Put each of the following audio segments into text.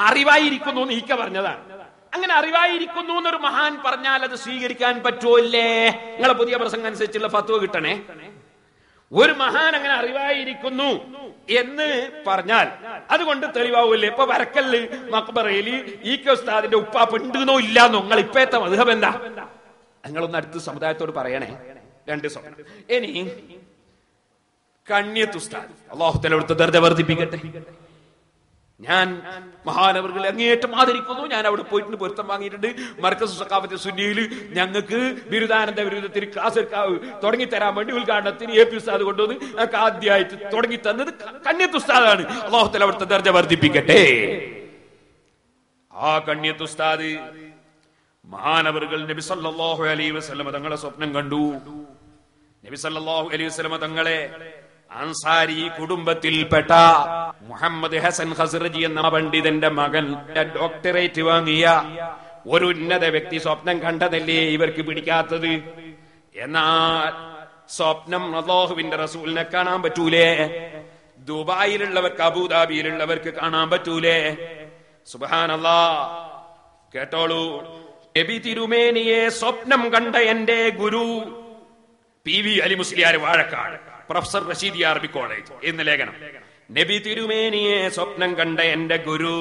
അറിവായിരിക്കുന്നു എന്ന് ഈക്ക പറഞ്ഞതാണ്. അങ്ങനെ അറിവായിരിക്കുന്നു എന്നൊരു മഹാൻ പറഞ്ഞാൽ അത് സ്വീകരിക്കാൻ പറ്റുമല്ലേ? നിങ്ങളെ പുതിയ പ്രസംഗം അനുസരിച്ചുള്ള ഫത്വ കിട്ടണേ. ഒരു മഹാൻ അങ്ങനെ അറിവായിരിക്കുന്നു എന്ന് പറഞ്ഞാൽ അതുകൊണ്ട് തെളിവാവൂല്ലേ? ഇപ്പൊ വരക്കല്ല് മക്ബറയിൽ ഈ കെ ഉസ്താദിന്റെ ഉപ്പാപ്പ് ഉണ്ടെന്നോ ഇല്ലാന്നോ? നിങ്ങൾ ഇപ്പഴത്തെ മധുഹം എന്താ? നിങ്ങളൊന്ന് അടുത്ത സമുദായത്തോട് പറയണേ. രണ്ട് സ്വപ്നം. ഇനി കണ്യത്ത് ഉസ്താദ്. അള്ളാഹുത്തല അവിടുത്തെ ദർജ വർദ്ധിപ്പിക്കട്ടെ. ഞാൻ മഹാനവർകളെ അങ്ങേയറ്റം ആദരിക്കുന്നു. ഞാൻ അവിടെ പോയിട്ട് പൊരുത്തം വാങ്ങിയിട്ടുണ്ട്. മർക്കസ് സക്കാഫത്തെ സുന്നിയിൽ ഞങ്ങൾക്ക് ബിരുദാനന്ദ ബിരുദത്തിന് എടുക്കാവ് തുടങ്ങി തരാൻ വേണ്ടി ഉദ്ഘാടനത്തിന് എ പി ഉസ്താദ് കൊണ്ടുവന്ന് ഞങ്ങൾക്ക് ആദ്യമായിട്ട് തുടങ്ങി തന്നത് കന്യത്ത് ഉസ്താദാണ്. അള്ളാഹുത്തല അവിടുത്തെ ദർജ വർദ്ധിപ്പിക്കട്ടെ. ആ കണ്യത്ത് ഉസ്താദ് മഹാനവറുകൾ നബി സല്ലല്ലാഹു അലൈഹി വസല്ലമ തങ്ങളെ സ്വപ്നം കണ്ടു. നബി സല്ലല്ലാഹു അലൈഹി വസല്ലമ തങ്ങളെ അൻസാരി കുടുംബത്തിൽപ്പെട്ട മുഹമ്മദ് ഹസൻ ഹസ്റജി എന്ന പണ്ഡിതന്റെ മകൻ ഡോക്ടറേറ്റ് വാങ്ങിയ ഒരു ഉന്നത വ്യക്തി സ്വപ്നം കണ്ടതല്ലേ ഇവർക്ക് പിടിക്കാത്തത്? എന്നാൽ സ്വപ്നം അള്ളാഹുവിന്റെ റസൂലിനെ കാണാൻ പറ്റൂലേ? ദുബായിലുള്ളവർക്ക് അബുദാബിയിലുള്ളവർക്ക് കാണാൻ പറ്റൂലേ? സുബാനല്ലാ കേട്ടോളൂ. നബി തിരുമേനിയെ സ്വപ്നം കണ്ട എന്റെ ഗുരു P V Ali Musliyar Vazhakkad. Professor Rashidi അറബി കോളേജ് എന്ന ലേഖനം. നബി തിരുമേനിയെ സ്വപ്നം കണ്ട എന്റെ ഗുരു.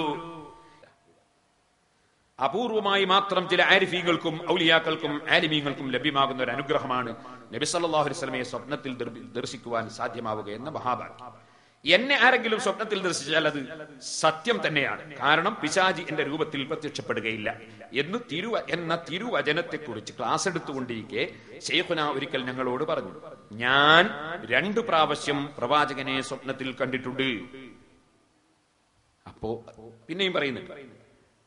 അപൂർവമായി മാത്രം ചില ആരിഫീകൾക്കും ഔലിയാക്കൾക്കും ആലിമീങ്ങൾക്കും ലഭ്യമാകുന്ന ഒരു അനുഗ്രഹമാണ് നബി സല്ലല്ലാഹു അലൈഹി സ്വപ്നത്തിൽ ദർശിക്കുവാൻ സാധ്യമാവുക എന്ന മഹാഭാഗ്യം. എന്നെ ആരെങ്കിലും സ്വപ്നത്തിൽ ദർശിച്ചാൽ അത് സത്യം തന്നെയാണ്. കാരണം പിശാജി എന്റെ രൂപത്തിൽ പ്രത്യക്ഷപ്പെടുകയില്ല. എന്ന് തിരുവ എന്ന തിരുവചനത്തെക്കുറിച്ച് ക്ലാസ് എടുത്തുകൊണ്ടിരിക്കെ ഷെയ്ഖുന ഒരിക്കൽ ഞങ്ങളോട് പറഞ്ഞു ഞാൻ രണ്ടു പ്രാവശ്യം പ്രവാചകനെ സ്വപ്നത്തിൽ കണ്ടിട്ടുണ്ട്. അപ്പോ പിന്നെയും പറയുന്നുണ്ട്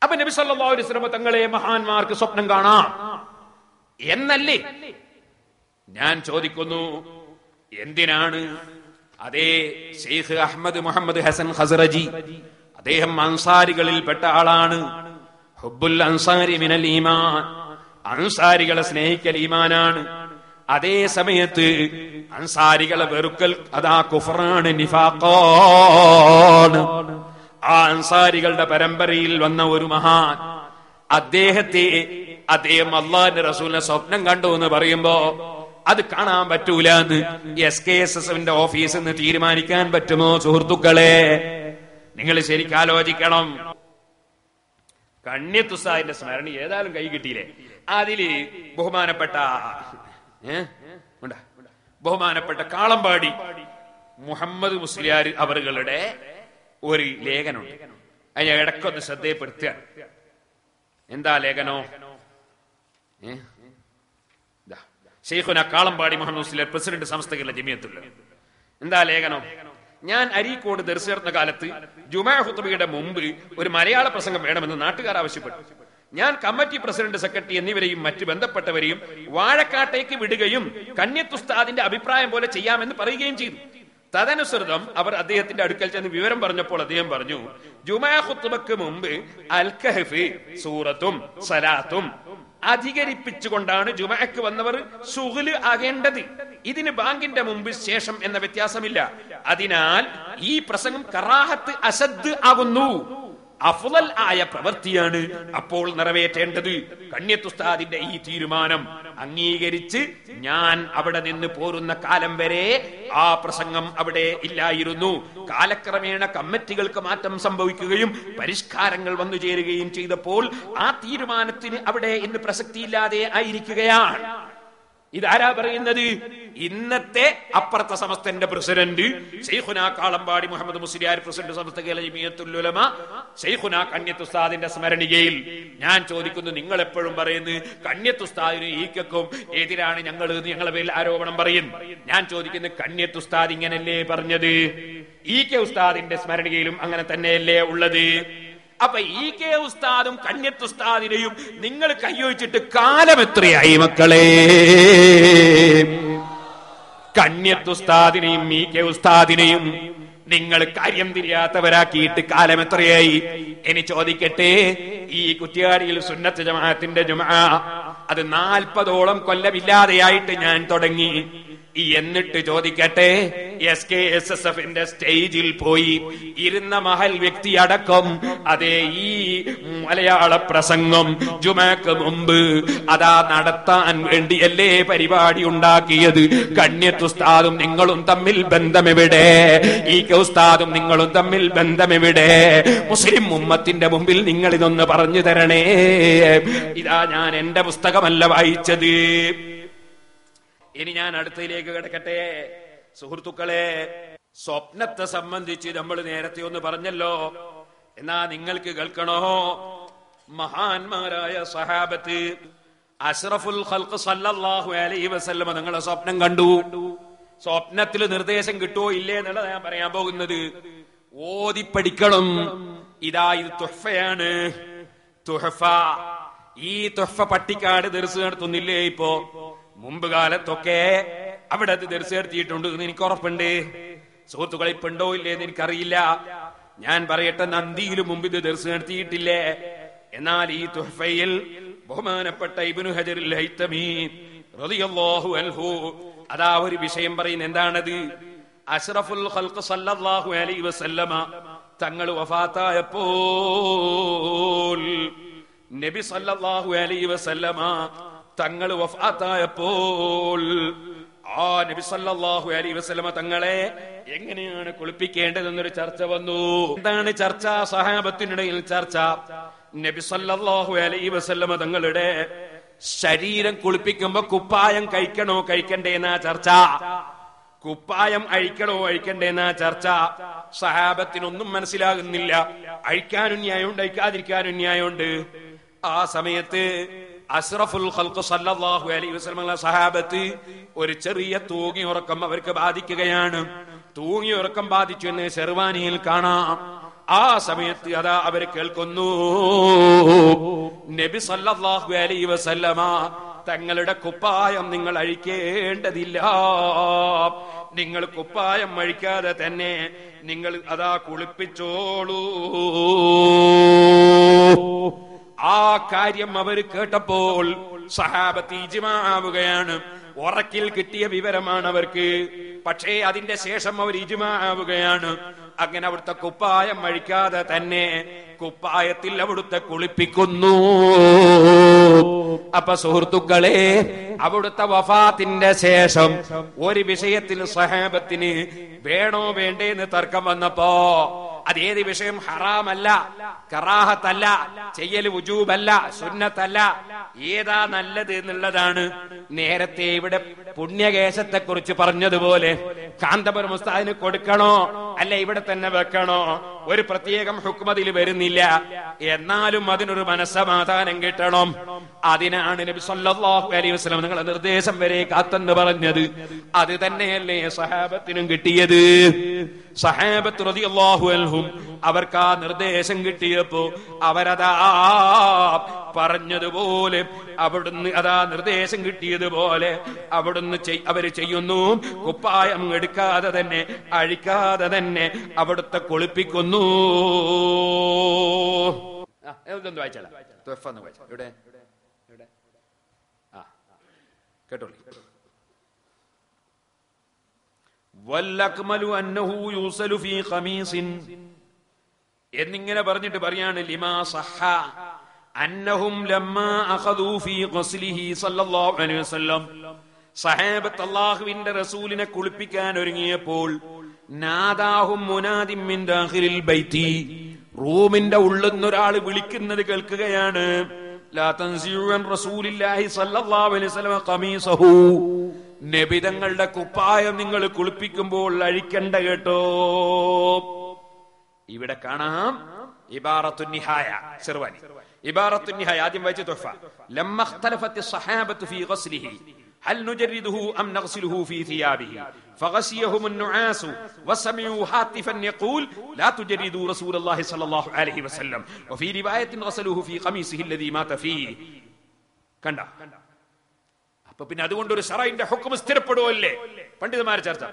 അപ്പൊ നബി സല്ലല്ലാഹു അലൈഹി ശ്രമ തങ്ങളെ മഹാന്മാർക്ക് സ്വപ്നം കാണാം. എന്നല്ലേ? ഞാൻ ചോദിക്കുന്നു എന്തിനാണ് അതേ ഷെയ്ഖ് അഹമ്മദ് മുഹമ്മദ് ഹസൻ ഹസറജി അദ്ദേഹം അൻസാരികളിൽ പെട്ട ആളാണ്. ഹുബുൽ അൻസാരി മിനൽ ഈമാൻ അൻസാരികളെ സ്നേഹിക്കൽ ഈമാനാണ്. അതേ സമയത്ത് അൻസാരികളെ വെറുക്കൽ അതാ കുഫറാണ് നിഫാഖാണ്. ആ അൻസാരികളുടെ പരമ്പരയിൽ വന്ന ഒരു മഹാൻ അദ്ദേഹത്തെ അദ്ദേഹം അള്ളാഹിന്റെ റസൂലിനെ സ്വപ്നം കണ്ടു എന്ന് പറയുമ്പോ അത് കാണാൻ പറ്റൂല എന്ന് എസ് കെ എസ് എസ് എഫിന്റെ ഓഫീസിൽ നിന്ന് തീരുമാനിക്കാൻ പറ്റുമോ സുഹൃത്തുക്കളെ? നിങ്ങൾ ശരിക്കും ആലോചിക്കണം. കണ്യത്തുസാഹിന്റെ സ്മരണ ഏതായാലും കൈ കിട്ടിയില്ലേ? അതിൽ ബഹുമാനപ്പെട്ട. ബഹുമാനപ്പെട്ട കാളമ്പാടി മുഹമ്മദ് മുസ്ലിയാർ അവറുകളുടെ ഒരു ലേഖനമുണ്ട്. അതിന് ഇടക്കൊന്ന് ശ്രദ്ധയപ്പെടുത്തുക. എന്താ ലേഖനോ? ഏ? ഷെയ്ഖുന കാളമ്പാടി മുഹമ്മദ് പ്രസിഡന്റ് സംസ്ഥകളുടെ ജമിയത്തുള്ള. എന്താ ലേഖനം? ഞാൻ അരീക്കോട് ദർശർന്ന കാലത്ത് ജുമാ ഹുത്തബിയുടെ മുമ്പ് ഒരു മലയാള പ്രസംഗം വേണമെന്ന് നാട്ടുകാർ ആവശ്യപ്പെട്ടു. ഞാൻ കമ്മിറ്റി പ്രസിഡന്റ് സെക്രട്ടറി എന്നിവരെയും മറ്റ് ബന്ധപ്പെട്ടവരെയും വാഴക്കാട്ടേക്ക് വിടുകയും കന്യത്തുസ്താദിന്റെ അഭിപ്രായം പോലെ ചെയ്യാമെന്ന് പറയുകയും ചെയ്തു. തദനുസൃതം അവർ അദ്ദേഹത്തിന്റെ അടുക്കൽ ചെന്ന് വിവരം പറഞ്ഞപ്പോൾ അദ്ദേഹം പറഞ്ഞു ജുമാ ഹുത്തുബക്ക് മുമ്പ് അൽ കഹഫ് സൂറത്തും സലാത്തും അധികരിപ്പിച്ചുകൊണ്ടാണ് ജുമഅക്ക് വന്നവർ സുഹുൽ ആകേണ്ടത്. ഇതിന് ബാങ്കിന്റെ മുമ്പ് ശേഷം എന്ന വ്യത്യാസമില്ല. അതിനാൽ ഈ പ്രസംഗം കറാഹത്ത് അസദ് ആകുന്നു. അഫ്ളൽ ആയ പ്രവൃത്തിയാണ് അപ്പോൾ നിറവേറ്റേണ്ടത്. കണ്യത്തുസ്താദിന്റെ ഈ തീരുമാനം അംഗീകരിച്ച് ഞാൻ അവിടെ നിന്ന് പോരുന്ന കാലം വരെ ആ പ്രസംഗം അവിടെ ഇല്ലായിരുന്നു. കാലക്രമേണ കമ്മിറ്റികൾക്ക് മാറ്റം സംഭവിക്കുകയും പരിഷ്കാരങ്ങൾ വന്നു ചേരുകയും ചെയ്തപ്പോൾ ആ തീരുമാനത്തിന് അവിടെ ഇന്ന് പ്രസക്തിയില്ലാതെ ആയിരിക്കുകയാണ്. ഇതാരാ പറയുന്നത്? ഇന്നത്തെ അപ്പുറത്തെ സമസ്തന്റെ പ്രസിഡന്റ്. ഷെയ്ഖുന കാളമ്പാടി മുഹമ്മദ് മുസ്ലിയാർ പ്രസിഡന്റ് സമസ്ത ജമിയത്തുല്ലുലമ ഷെയ്ഖുന കന്യത്തുസ്താദിന്റെ സ്മരണികയിൽ ഞാൻ ചോദിക്കുന്നു നിങ്ങൾ എപ്പോഴും പറയുന്നു കന്യത്തുസ്താദിനും ഈക്കും എതിരാണ് ഞങ്ങൾ ഞങ്ങളെ പേരിൽ ആരോപണം പറയും. ഞാൻ ചോദിക്കുന്നു കന്യത്തുസ്താദ് ഇങ്ങനല്ലേ പറഞ്ഞത്? ഈ കെ ഉസ്താദിന്റെ സ്മരണികയിലും അങ്ങനെ തന്നെയല്ലേ ഉള്ളത്? അപ്പൊ ഈ കെ ഉസ്താദും കന്യത്ത് ഉസ്താദിനെയും നിങ്ങൾ കയ്യൊഴിച്ചിട്ട് കാലം എത്രയായി മക്കളെ? കന്യത്ത് ഉസ്താദിനെയും ഈ കെ ഉസ്താദിനെയും നിങ്ങൾ കാര്യം തിരിയാത്തവരാക്കിയിട്ട് കാലം എത്രയായി? ഇനി ചോദിക്കട്ടെ ഈ കുറ്റിയാടിയിൽ സുന്നത്ത് ജമാഅത്തിന്റെ ജുമാ അത് നാൽപ്പതോളം കൊല്ലമില്ലാതെയായിട്ട് ഞാൻ തുടങ്ങി. എന്നിട്ട് ചോദിക്കട്ടെ? എസ് കെ എസ് എസ് എഫിന്റെ സ്റ്റേജിൽ പോയി ഇരുന്ന മഹൽ വ്യക്തി അടക്കം അതേ ഈ മലയാള പ്രസംഗം ജുമാക്ക് മുമ്പ് അതാ നടത്താൻ വേണ്ടിയല്ലേ പരിപാടി ഉണ്ടാക്കിയത്? കണ്യത്തുസ്താദും നിങ്ങളും തമ്മിൽ ബന്ധമെവിടെ? ഈ ഉസ്താദും നിങ്ങളും തമ്മിൽ ബന്ധമെവിടെ? മുസ്ലിം ഉമ്മത്തിന്റെ മുമ്പിൽ നിങ്ങൾ ഇതൊന്ന് പറഞ്ഞു തരണേ. ഇതാ ഞാൻ എന്റെ പുസ്തകമല്ല വായിച്ചത്. ഇനി ഞാൻ അടുത്തയിലേക്ക് കിടക്കട്ടെ. സുഹൃത്തുക്കളെ സ്വപ്നത്തെ സംബന്ധിച്ച് നമ്മൾ നേരത്തെ ഒന്ന് പറഞ്ഞല്ലോ. എന്നാ നിങ്ങൾക്ക് കേൾക്കണോ? മഹാന്മാരായ സഹാബത്ത് അഷ്റഫുൽ സല്ലല്ലാഹു അലൈഹി നിങ്ങളെ സ്വപ്നം കണ്ടു. സ്വപ്നത്തിൽ നിർദ്ദേശം കിട്ടുമോ ഇല്ലേ എന്നുള്ളത് ഞാൻ പറയാൻ പോകുന്നത്. ഓതി പഠിക്കണം. ഇതാ ഇത് തുഹഫയാണ്. തുഹഫ. ഈ തുഹഫ പട്ടിക്കാട് ദർസ് നടത്തുന്നില്ലേ ഇപ്പോ? മുമ്പ് കാലത്തൊക്കെ അവിടെ അത് ദർസ് നടത്തിയിട്ടുണ്ട് എന്ന് എനിക്ക് ഉറപ്പുണ്ട്. സുഹൃത്തുക്കളെ ഇപ്പൊ ഉണ്ടോ ഇല്ലേ എന്ന് എനിക്കറിയില്ല. ഞാൻ പറയട്ടെ നന്ദിയിലും മുമ്പ് ഇത് ദർശനം നടത്തിയിട്ടില്ലേ എന്നാൽ ഈ തുഹഫയിൽ ബഹുമാനപ്പെട്ട ഇബ്നു ഹജറുൽ അൻഹു അതാ ഒരു വിഷയം പറയുന്ന എന്താണത്? അഷ്റഫുൽ ഖൽഖ് സല്ലല്ലാഹു അലൈഹി വസല്ലമ തങ്ങൾ വഫാത്തായപ്പോൾ നബി സല്ലല്ലാഹു അലൈഹി വസല്ലമ തങ്ങൾ വഫാത്തായപ്പോൾ ആ നബി സല്ലല്ലാഹു അലൈഹി വസല്ലമ തങ്ങളെ എങ്ങനെയാണ് കുളിപ്പിക്കേണ്ടതെന്നൊരു ചർച്ച വന്നു. എന്താണ് ചർച്ച? സഹാബത്തിനിടയിൽ ചർച്ച. നബി സല്ലല്ലാഹു അലൈഹി വസല്ലമ തങ്ങളുടെ ശരീരം കുളിപ്പിക്കുമ്പോ കുപ്പായം കഴിക്കണോ കഴിക്കണ്ടേ എന്നാ ചർച്ച. കുപ്പായം അഴിക്കണോ അഴിക്കണ്ടേ എന്നാ ചർച്ച. സഹാബത്തിനൊന്നും മനസ്സിലാകുന്നില്ല. അഴിക്കാനും ന്യായമുണ്ട് അഴിക്കാതിരിക്കാനും ന്യായമുണ്ട്. ആ സമയത്ത് അസ്റഫുൽ ഖൽഖ് സല്ലല്ലാഹു അലൈഹി വസല്ലമ സഹാബത്ത് ഒരു ചെറിയ തൂങ്ങി ഉറക്കം അവർക്ക് ബാധിക്കുകയാണ്. തൂങ്ങി ഉറക്കം ബാധിച്ചു എന്ന് ഷെർവാനിയിൽ കാണാം. ആ സമയത്ത് അതാ അവർ കേൾക്കുന്നു. നബി സല്ലല്ലാഹു അലൈഹി വസല്ലമ തങ്ങളുടെ കുപ്പായം നിങ്ങൾ അഴിക്കേണ്ടതില്ല. നിങ്ങൾ കുപ്പായം അഴിക്കാതെ തന്നെ നിങ്ങൾ അതാ കുളിപ്പിച്ചോളൂ. ആ കാര്യം അവർ കേട്ടപ്പോൾ സഹാബത്ത് ഇജിമാവുകയാണ് ഉറക്കിൽ കിട്ടിയ വിവരമാണ് അവർക്ക്. പക്ഷേ അതിന്റെ ശേഷം അവർ ഇജിമാവുകയാണ് അങ്ങനെ അവിടുത്തെ കുപ്പായം അഴിക്കാതെ തന്നെ കുപ്പായത്തിൽ അവിടുത്തെ കുളിപ്പിക്കുന്നു. അപ്പൊ സുഹൃത്തുക്കളെ അവിടുത്തെ വഫാത്തിന്റെ ശേഷം ഒരു വിഷയത്തിൽ സഹാബത്തിന് വേണോ വേണ്ടേ എന്ന് തർക്കം വന്നപ്പോ അതേത് വിഷയം? ഹറാമല്ല. കറാഹത്തല്ല. ചെയ്യൽ ഉജൂബല്ല സുന്നത്തല്ല. ഏതാ നല്ലത് എന്നുള്ളതാണ് നേരത്തെ ഇവിടെ പുണ്യകേശത്തെ കുറിച്ച് പറഞ്ഞതുപോലെ കാന്തപുരം മുസ്താദിന് കൊടുക്കണോ? അല്ല ഇവിടെ തന്നെ വെക്കണോ? ഒരു പ്രത്യേകം ഹുക്മതിൽ വരുന്നില്ല. എന്നാലും അതിനൊരു മനസ്സമാധാനം കിട്ടണം. അതിനാണ് നബി സല്ലല്ലാഹു അലൈഹി വസല്ലം നിങ്ങളെ നിർദ്ദേശം വരെ കാത്തെന്ന് പറഞ്ഞത്. അത് തന്നെയല്ലേ സഹാബത്തിനും കിട്ടിയത്? സഹാബത്ത് റളിയല്ലാഹു അൻഹും അവർക്ക് ആ നിർദ്ദേശം കിട്ടിയപ്പോ അവരതാ പറഞ്ഞതുപോലെ അവിടുന്ന് അതാ നിർദ്ദേശം കിട്ടിയതുപോലെ അവിടുന്ന് അവർ ചെയ്യുന്നു. കുപ്പായം എടുക്കാതെ തന്നെ അഴിക്കാതെ തന്നെ അവിടുത്തെ കുളിപ്പിക്കുന്നു. ഇതൊന്ന് വായിച്ചാലോ? ഇവിടെ കേട്ടോളി വല്ലക്മലു അന്നഹു യൂസലു ഫീ ഖമീസിൻ എന്നിങ്ങനെ പറഞ്ഞിട്ട് പറയാണ് ലിമാ സഹ. അന്നഹും ലമ്മാ അഖദൂ ഫീ സല്ലല്ലാഹു അലൈഹി വസല്ലം. റസൂലിനെ കുളിപ്പിക്കാൻ ഒരുങ്ങിയപ്പോൾ നാദാഹും ദാഖിലിൽ ബൈത്തി. റൂമിന്റെ ഉള്ളിൽ വിളിക്കുന്നത് കേൾക്കുകയാണ്. ലാ തൻസിയുൻ റസൂലില്ലാഹി സല്ലല്ലാഹു അലൈഹി വസല്ലം ഖമീസഹു. നബിതങ്ങളുടെ കുപ്പായം നിങ്ങൾ കുളിപ്പിക്കുമ്പോൾ അഴിക്കണ്ട കേട്ടോ ഇവിടെ കാണാം ഇബാറത്തു നിഹായ ചെറുവാനി ഇബാറത്തു നിഹായ ആദ്യം വായിച്ച തുഫ ലമ്മ اختلفت الصحابة في غسله هل نجرده أم نغسله في ثيابه فغسيهم النعاس وسمعوا هاتفا يقول لا تجردوا رسول الله صلى الله عليه وسلم وفي رواية غسلوه في قميصه الذي مات فيه കണ്ട അപ്പൊ പിന്നെ അതുകൊണ്ട് ഒരു സറൈന്റെ ഹുക്കും സ്ഥിരപ്പെടുവല്ലേ? പണ്ഡിതന്മാരെ ചർച്ച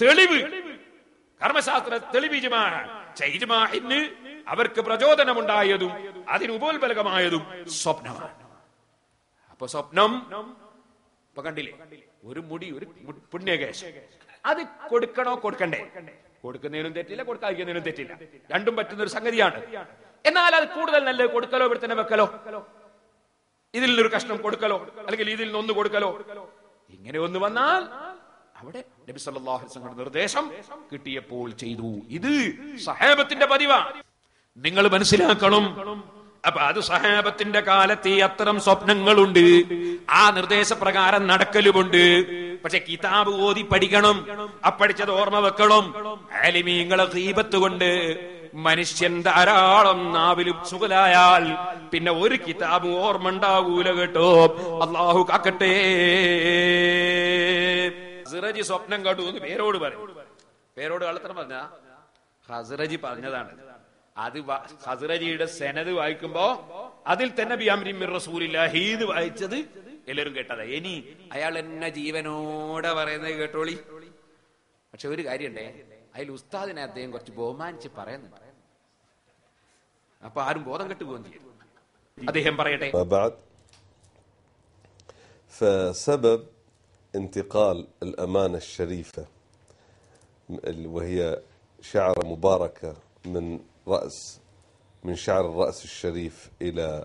തെളിവ്. കർമ്മശാസ്ത്ര തെളിവ് അവർക്ക് പ്രചോദനമുണ്ടായതും അതിന് ഉപോത്ബലകമായതും സ്വപ്നമാണ്. അപ്പൊ സ്വപ്നം ഇപ്പൊ കണ്ടില്ലേ? ഒരു മുടി ഒരു പുണ്യകേശം. അത് കൊടുക്കണോ കൊടുക്കണ്ടേ? കൊടുക്കുന്നതിനും തെറ്റില്ല കൊടുക്കാതിരിക്കുന്നതിനും തെറ്റില്ല. രണ്ടും പറ്റുന്ന ഒരു സംഗതിയാണ്. എന്നാൽ അത് കൂടുതൽ നല്ലത് കൊടുക്കലോ ഇവിടെ തന്നെ വെക്കലോ? ഇതിൽ നിന്നൊരു കഷ്ണം കൊടുക്കലോ അല്ലെങ്കിൽ ഇതിൽ നിന്ന് ഒന്ന് കൊടുക്കലോ? ഇങ്ങനെ ഒന്ന് വന്നാൽ അവിടെ നബി വസല്ലം നിർദ്ദേശം കിട്ടിയപ്പോൾ ചെയ്തു. ഇത് സഹേബത്തിന്റെ പതിവാണ്. നിങ്ങൾ മനസ്സിലാക്കണം. അപ്പൊ അത് സഹാബത്തിന്റെ കാലത്ത് അത്തരം സ്വപ്നങ്ങളുണ്ട്. ആ നിർദ്ദേശപ്രകാരം നടക്കലുമുണ്ട്. പക്ഷെ കിതാബ് ഓതി പഠിക്കണം. അപ്പടിച്ചത് ഓർമ്മ വെക്കണം. അലിമീങ്ങളെ ദീപത്ത് കൊണ്ട് മനുഷ്യൻ ധാരാളം നാവിലും സുഖലായാൽ പിന്നെ ഒരു കിതാബ് ഓർമ്മ ഉണ്ടാവൂല കേട്ടോ. അള്ളാഹു കാക്കട്ടെ. സിറജി സ്വപ്നം കണ്ടു എന്ന് പേരോട് പറയും. പേരോട് കള്ളത്തരം പറഞ്ഞ? ഹസ്രജി പറഞ്ഞതാണ്. അത് വ- ഹസിറജിയുടെ സെനത് വായിക്കുമ്പോ അതിൽ തന്നെ ബിയാമിർ റസൂലില്ലാഹി എന്ന് വായിച്ചത് എല്ലാവരും കേട്ടതാ ഇനി അയാൾ എന്നെ ജീവനോടെ പറയുന്നത് കേട്ടോളി പക്ഷെ ഒരു കാര്യണ്ടേ അതിൽ ഉസ്താദിനെ അദ്ദേഹം കുറച്ച് ബഹുമാനിച്ച് പറയുന്നുണ്ട് അപ്പൊ ആരും ബോധം കെട്ടു പോകും ചെയ്യും അദ്ദേഹം പറയട്ടെ ما بعد فسبب انتقال الأمانة الشريفة وهي شعرة مباركة من رأس من شعر الرأس الشريف إلى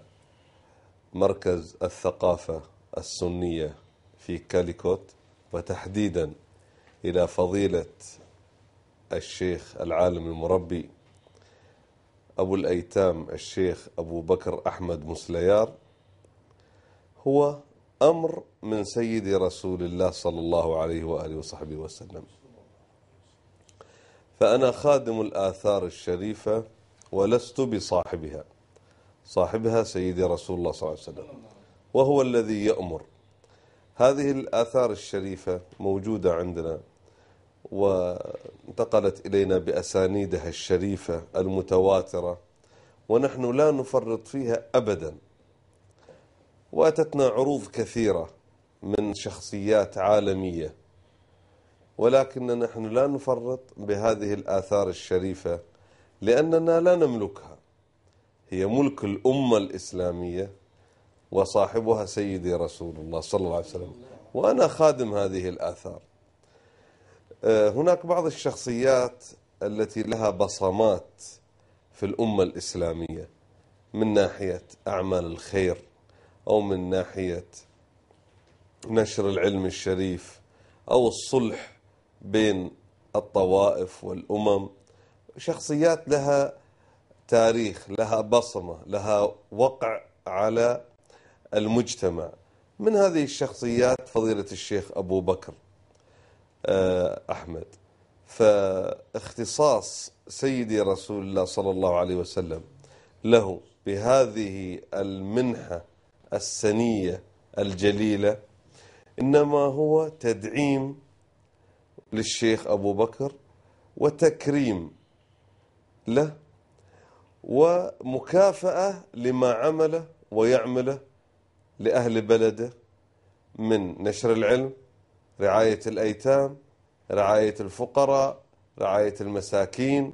مركز الثقافة السنية في كاليكوت وتحديدا إلى فضيلة الشيخ العالم المربي أبو الأيتام الشيخ أبو بكر أحمد مسليار هو أمر من سيد رسول الله صلى الله عليه وآله وصحبه وسلم. فأنا خادم الآثار الشريفة ولست بصاحبها. صاحبها سيدي رسول الله صلى الله عليه وسلم. وهو الذي يأمر. هذه الآثار الشريفة موجودة عندنا وانتقلت إلينا بأسانيدها الشريفة المتواترة ونحن لا نفرط فيها أبدا. وأتتنا عروض كثيرة من شخصيات عالمية. ولكن نحن لا نفرط بهذه الآثار الشريفة لأننا لا نملكها. هي ملك الأمة الإسلامية وصاحبها سيدي رسول الله صلى الله عليه وسلم وأنا خادم هذه الآثار. آه، هناك بعض الشخصيات التي لها بصمات في الأمة الإسلامية من ناحية أعمال الخير أو من ناحية نشر العلم الشريف أو الصلح بين الطوائف والأمم. شخصيات لها تاريخ لها بصمة لها وقع على المجتمع. من هذه الشخصيات فضيلة الشيخ أبو بكر آه، أحمد. فاختصاص سيدي رسول الله صلى الله عليه وسلم له بهذه المنحة السنية الجليلة إنما هو تدعيم للشيخ أبو بكر وتكريم له ومكافأة لما عمله ويعمله لأهل بلده من نشر العلم رعاية الأيتام رعاية الفقراء رعاية المساكين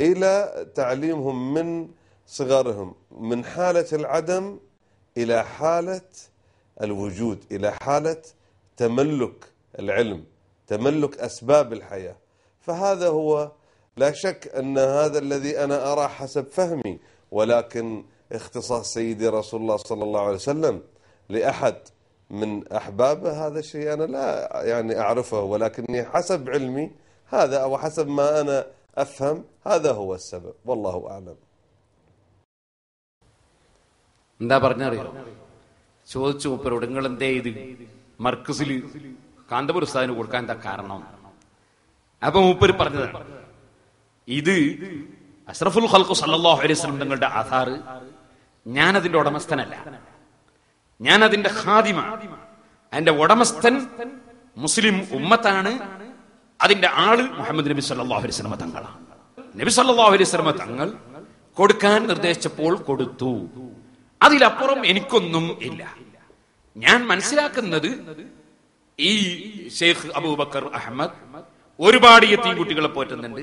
إلى تعليمهم من صغرهم من حالة العدم إلى حالة الوجود إلى حالة تملك العلم. تملك أسباب الحياة فهذا هو لا شك أن هذا الذي أنا أرى حسب فهمي ولكن اختصاص سيدي رسول الله صلى الله عليه وسلم لأحد من أحبابه هذا الشيء أنا لا يعني أعرفه ولكني حسب علمي هذا أو حسب ما أنا أفهم هذا هو السبب والله أعلم എന്താ പറഞ്ഞറിയോ ചോദിച്ചു മൂപ്പരോട് നിങ്ങൾ എന്തേ ഇത് മർക്കസിൽ കാന്തപുര ഉസ്താദിന് കൊടുക്കാൻ എന്താ കാരണം? അപ്പൊ മൂപ്പര് പറഞ്ഞത് ഇത് അഷ്റഫുൽ ഖൽഖു സല്ലല്ലാഹു അലൈഹി വസല്ലം തങ്ങളുടെ ആധാറ് ഞാൻ അതിന്റെ ഉടമസ്ഥനല്ല. ഞാൻ അതിന്റെ ഹാദിമ അതിന്റെ ഉടമസ്ഥൻ മുസ്ലിം ഉമ്മത്താണ്. അതിന്റെ ആൾ മുഹമ്മദ് നബി സല്ലല്ലാഹു അലൈഹി വസല്ലമ തങ്ങളാണ്. നബി സല്ലല്ലാഹു അലൈഹി വസല്ലമ തങ്ങൾ കൊടുക്കാൻ നിർദ്ദേശിച്ചപ്പോൾ കൊടുത്തു. അതിലപ്പുറം എനിക്കൊന്നും ഇല്ല. ഞാൻ മനസ്സിലാക്കുന്നത് ഈ ഷെയ്ഖ് അബൂബക്കർ അഹമ്മദ് ഒരുപാട് യത്തീം കുട്ടികളെ പോറ്റുന്നുണ്ട്.